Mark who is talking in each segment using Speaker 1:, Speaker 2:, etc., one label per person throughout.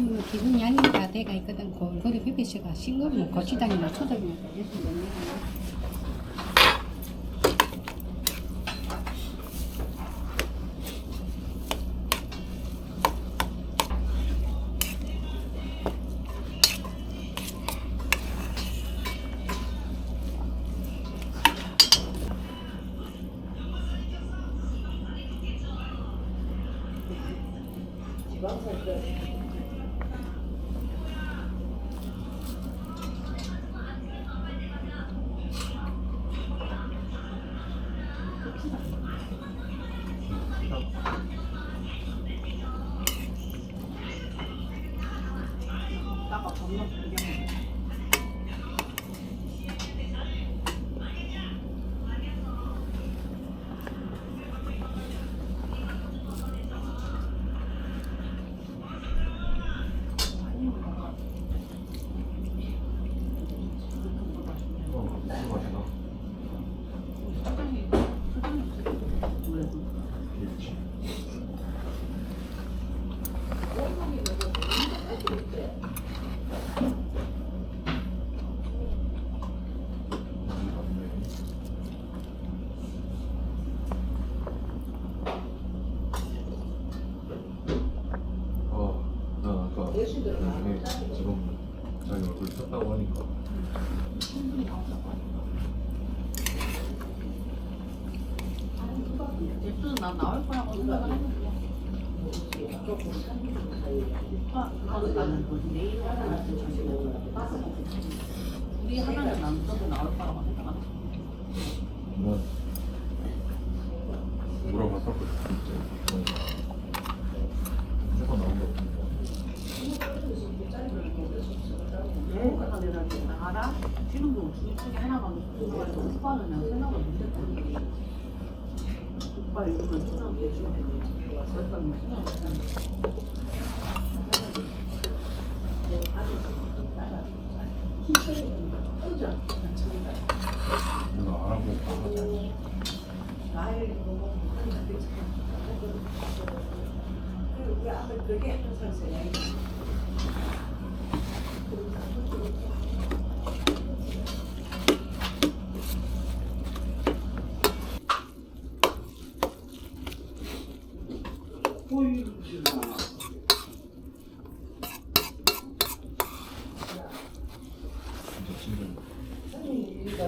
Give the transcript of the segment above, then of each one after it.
Speaker 1: 이거 기본 양이가 돼가 있거든. 골고루 비비씨가 싱거우면 고추장이나 초장이나
Speaker 2: 아까 겁나 구
Speaker 3: 어, 나 아까 나중에 지금 자기 얼굴 쳤다고 하니까
Speaker 2: 냅두는 난 나올 거라고 생각을 했는데. 우리 하나는 남자도 나올 거라고.
Speaker 3: 뭐 물어봤었거든 무조건 나온 거 같은데
Speaker 2: 내가 내 가 나라 지금도 둘 중에 하나만 들어가서 오빠는 그냥 생각을 못했거든. 오빠 이름을 생각 내주면 되지. 오빠는 생각 못했는데.
Speaker 3: 누가 알아보고 가서 진짜
Speaker 2: 대출에 관련된 것뿐만 아니라 도움이 되는 많이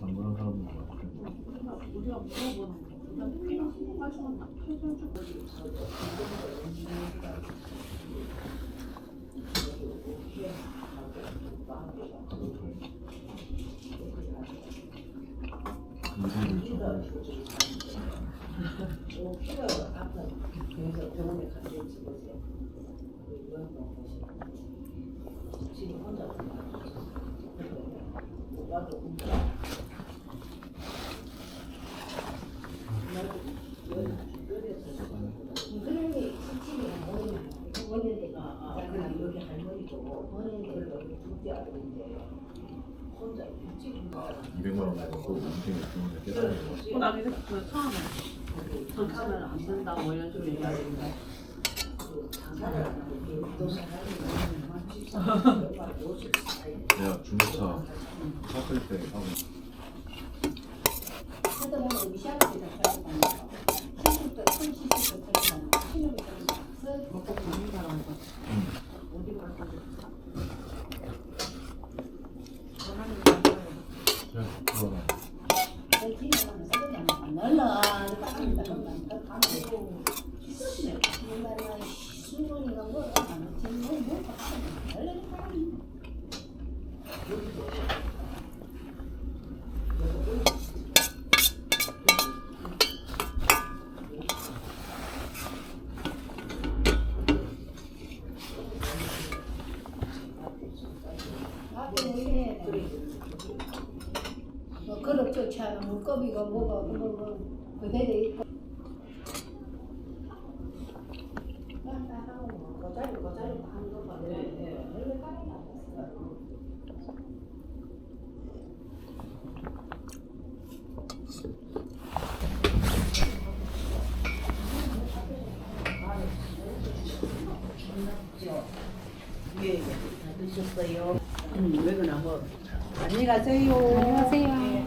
Speaker 3: 안 그런 사람인 것 같아 일을 좀 200만 원 내고 인생의 주문을 깨달은 거.
Speaker 2: 어, 나는 그 처음에. 저렇게 하면 안 된다 뭐 이런 식으로 얘기하는데
Speaker 3: 내가 중고차 샀을 때 하고
Speaker 1: 그냥 그거나 얼른 빨리 가면 안 돼. 가면
Speaker 2: 되고.
Speaker 1: 좋지 않아 물고기가 뭐가 그거 뭐 그대로 있고
Speaker 3: 왔어요. 음, 왜 그러나 뭐 안녕히 가세요.
Speaker 1: 안녕히 가세요.